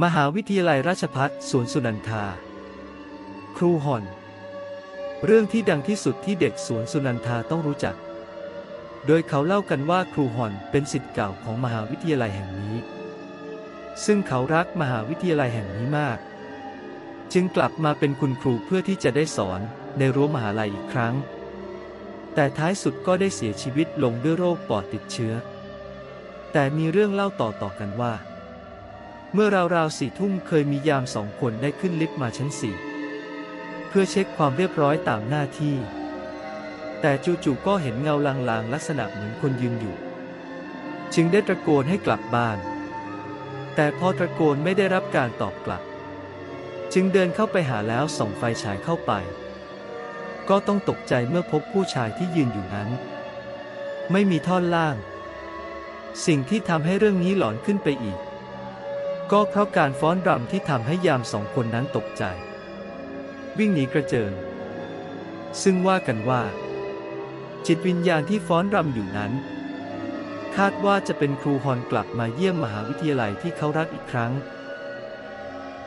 มหาวิทยาลัยราชภัฏสวนสุนันทา ครูหอน เรื่องที่ดังที่สุดที่เด็กสวนสุนันทาต้องรู้จัก โดยเขาเล่ากันว่าครูหอนเป็นศิษย์เก่าของมหาวิทยาลัยแห่งนี้ ซึ่งเขารักมหาวิทยาลัยแห่งนี้มาก จึงกลับมาเป็นคุณครูเพื่อที่จะได้สอนในรั้วมหาลัยอีกครั้ง แต่ท้ายสุดก็ได้เสียชีวิตลงด้วยโรคปอดติดเชื้อ แต่มีเรื่องเล่าต่อๆกันว่า เมื่อราวๆสี่ทุ่มเคยมียามสองคนได้ขึ้นลิฟต์มาชั้นสี่เพื่อเช็คความเรียบร้อยตามหน้าที่ แต่จู่ๆก็เห็นเงาลางๆ ลักษณะเหมือนคนยืนอยู่ จึงได้ตะโกนให้กลับบ้าน แต่พอตะโกนไม่ได้รับการตอบกลับ จึงเดินเข้าไปหาแล้วส่องไฟฉายเข้าไป ก็ต้องตกใจเมื่อพบผู้ชายที่ยืนอยู่นั้น ไม่มีท่อนล่าง สิ่งที่ทำให้เรื่องนี้หลอนขึ้นไปอีก ก็เพราะการฟ้อนรำที่ทำให้ยามสองคนนั้นตกใจ วิ่งหนีกระเจิง ซึ่งว่ากันว่า จิตวิญญาณที่ฟ้อนรำอยู่นั้น คาดว่าจะเป็นครูฮอนกลับมาเยี่ยมมหาวิทยาลัยที่เขารักอีกครั้ง